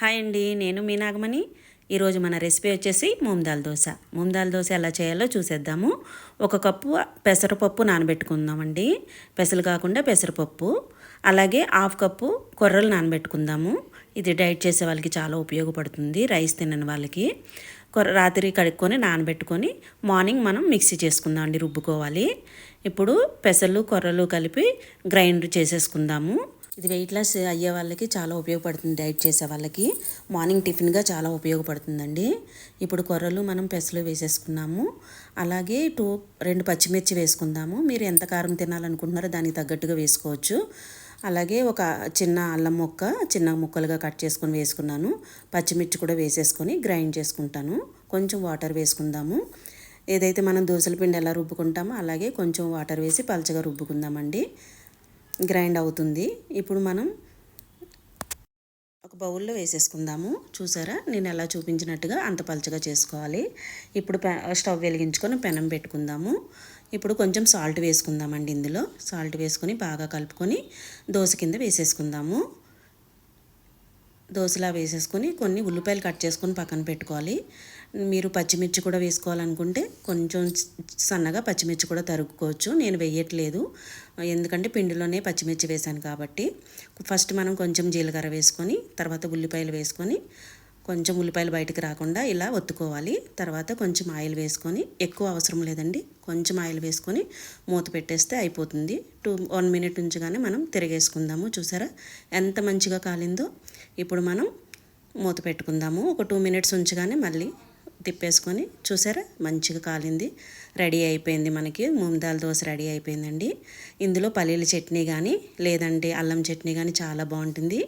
Hi అండి నేను మీ నాగమణి. ఈరోజు మన రెసిపీ వచ్చేసి మూందాల్ దోశ. మూందాల్ దోశ ఎలా చేయాలో చూసేద్దాము. ఒక కప్పు పెసరపప్పు నానబెట్టుకుందామండి. పెసలు కాకుండా పెసరపప్పు. అలాగే హాఫ్ కప్పు కొర్రలు నానబెట్టుకుందాము. ఇది డైట్ చేసే వాళ్ళకి చాలా ఉపయోగపడుతుంది రైస్ తినని వాళ్ళకి. కొర రాత్రి కడుక్కొని నానబెట్టుకొని మార్నింగ్ మనం మిక్సీ చేసుకుందాం అండి రుబ్బుకోవాలి. ఇప్పుడు పెసలు కొర్రలు కలిపి గ్రైండ్ చేసేసుకుందాము. ఇది వెయిట్ లాస్ అయ్యే వాళ్ళకి చాలా ఉపయోగపడుతుంది డైట్ చేసే వాళ్ళకి. మార్నింగ్ టిఫిన్గా చాలా ఉపయోగపడుతుందండి. ఇప్పుడు కొర్రలు మనం పెసలు వేసేసుకున్నాము. అలాగే టూ రెండు పచ్చిమిర్చి వేసుకుందాము. మీరు ఎంత కారం తినాలనుకుంటున్నారో దానికి తగ్గట్టుగా వేసుకోవచ్చు. అలాగే ఒక చిన్న అల్లం ముక్క చిన్న ముక్కలుగా కట్ చేసుకొని వేసుకున్నాను. పచ్చిమిర్చి కూడా వేసేసుకొని గ్రైండ్ చేసుకుంటాను. కొంచెం వాటర్ వేసుకుందాము. ఏదైతే మనం దోశల పిండి ఎలా రుబ్బుకుంటామో అలాగే కొంచెం వాటర్ వేసి పలచగా రుబ్బుకుందామండి. గ్రైండ్ అవుతుంది. ఇప్పుడు మనం ఒక బౌల్లో వేసేసుకుందాము. చూసారా? నేను ఎలా చూపించినట్టుగా అంత పలచగా చేసుకోవాలి. ఇప్పుడు స్టవ్ వెలిగించుకొని పెనం పెట్టుకుందాము. ఇప్పుడు కొంచెం సాల్ట్ వేసుకుందామండి ఇందులో. సాల్ట్ వేసుకొని బాగా కలుపుకొని దోశ కింద వేసేసుకుందాము. దోశలా వేసేసుకొని కొన్ని ఉల్లిపాయలు కట్ చేసుకొని పక్కన పెట్టుకోవాలి. మీరు పచ్చిమిర్చి కూడా వేసుకోవాలనుకుంటే కొంచెం సన్నగా పచ్చిమిర్చి కూడా తరుక్కోవచ్చు. నేను వేయట్లేదు. ఎందుకంటే పిండిలోనే పచ్చిమిర్చి వేశాను కాబట్టి. ఫస్ట్ మనం కొంచెం జీలకర్ర వేసుకొని తర్వాత ఉల్లిపాయలు వేసుకొని కొంచెం ఉల్లిపాయలు బయటకు రాకుండా ఇలా ఒత్తుకోవాలి. తర్వాత కొంచెం ఆయిల్ వేసుకొని ఎక్కువ అవసరం లేదండి. కొంచెం ఆయిల్ వేసుకొని మూత పెట్టేస్తే అయిపోతుంది. టూ వన్ మినిట్ ఉంచగానే మనం తిరిగేసుకుందాము. చూసారా? ఎంత మంచిగా కాలిందో. ఇప్పుడు మనం మూత పెట్టుకుందాము. ఒక టూ మినిట్స్ ఉంచగానే మళ్ళీ తిప్పేసుకొని చూసారా? మంచిగా కాలింది. రెడీ అయిపోయింది మనకి. ముందాల దోశ రెడీ అయిపోయిందండి. ఇందులో పల్లీల చట్నీ కానీ లేదంటే అల్లం చట్నీ కానీ చాలా బాగుంటుంది.